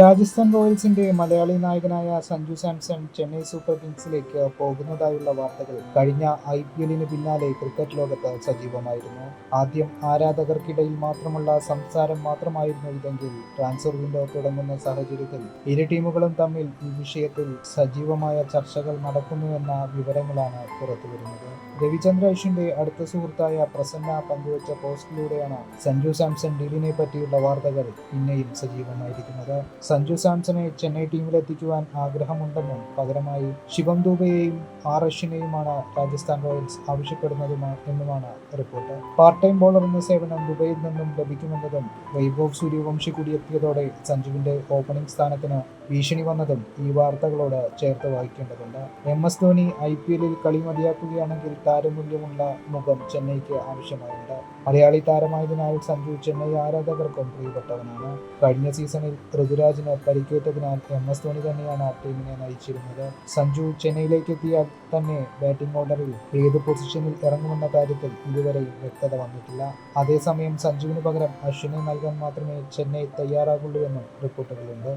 രാജസ്ഥാൻ റോയൽസിന്റെ മലയാളി നായകനായ സഞ്ജു സാംസൺ ചെന്നൈ സൂപ്പർ കിങ്സിലേക്ക് പോകുന്നതായുള്ള വാർത്തകൾ കഴിഞ്ഞ ഐ പി എല്ലിന് പിന്നാലെ ക്രിക്കറ്റ് ലോകത്ത് സജീവമായിരുന്നു. ആദ്യം ആരാധകർക്കിടയിൽ മാത്രമുള്ള സംസാരം മാത്രമായിരുന്നു ഇതെങ്കിൽ ട്രാൻസ്ഫർ വിൻഡോ തുടങ്ങുന്ന സാഹചര്യത്തിൽ ഇരു ടീമുകളും തമ്മിൽ ഈ വിഷയത്തിൽ സജീവമായ ചർച്ചകൾ നടക്കുന്നുവെന്ന വിവരങ്ങളാണ് പുറത്തുവരുന്നത്. രവിചന്ദ്ര അശ്വിന്റെ അടുത്ത സുഹൃത്തായ പ്രസന്ന പങ്കുവച്ച പോസ്റ്റിലൂടെയാണ് സഞ്ജു സാംസൺ ഡീലിനെ പറ്റിയുള്ള വാർത്തകൾ പിന്നെയും സജീവമായിരിക്കുന്നത്. സഞ്ജു സാംസനെ ചെന്നൈ ടീമിലെത്തിക്കുവാൻ ആഗ്രഹമുണ്ടെന്നും പകരമായി ശിവം ദൂബയെയും ആർ അശ്വിനെയുമാണ് രാജസ്ഥാൻ റോയൽസ് ആവശ്യപ്പെടുന്നതും എന്നുമാണ് റിപ്പോർട്ട്. പാർട്ട് ടൈം ബോളർ എന്ന സേവനം ദുബൈയിൽ നിന്നും ലഭിക്കുമെന്നതും വൈഭവ് സൂര്യവംശി കൂടിയെത്തിയതോടെ സഞ്ജുവിന്റെ ഓപ്പണിംഗ് സ്ഥാനത്തിന് ഭീഷണി വന്നതും ഈ വാർത്തകളോട് ചേർത്ത് വായിക്കേണ്ടതുണ്ട് എം എസ് ധോനി ഐ പി എല്ലിൽ കളി മതിയാക്കുകയാണെങ്കിൽ താരമൂല്യമുള്ള മുഖം ചെന്നൈക്ക് ആവശ്യമായുണ്ട് മലയാളി താരമായതിനാൽ സഞ്ജു ചെന്നൈ ആരാധകർക്കും പ്രിയപ്പെട്ടവനാണ്. കഴിഞ്ഞ സീസണിൽ ഋതുരാജിന് പരിക്കേറ്റതിനാൽ എം എസ് ധോണി തന്നെയാണ് ടീമിനെ നയിച്ചിരുന്നത്. സഞ്ജു ചെന്നൈയിലേക്ക് എത്തിയാൽ തന്നെ ബാറ്റിംഗ് ഓർഡറിൽ ഏത് പൊസിഷനിൽ ഇറങ്ങുമെന്ന കാര്യത്തിൽ ഇതുവരെയും വ്യക്തത വന്നിട്ടില്ല. അതേസമയം സഞ്ജുവിന് പകരം അശ്വിനെ നൽകാൻ മാത്രമേ ചെന്നൈ തയ്യാറാകുള്ളൂ എന്നും റിപ്പോർട്ടുകളുണ്ട്.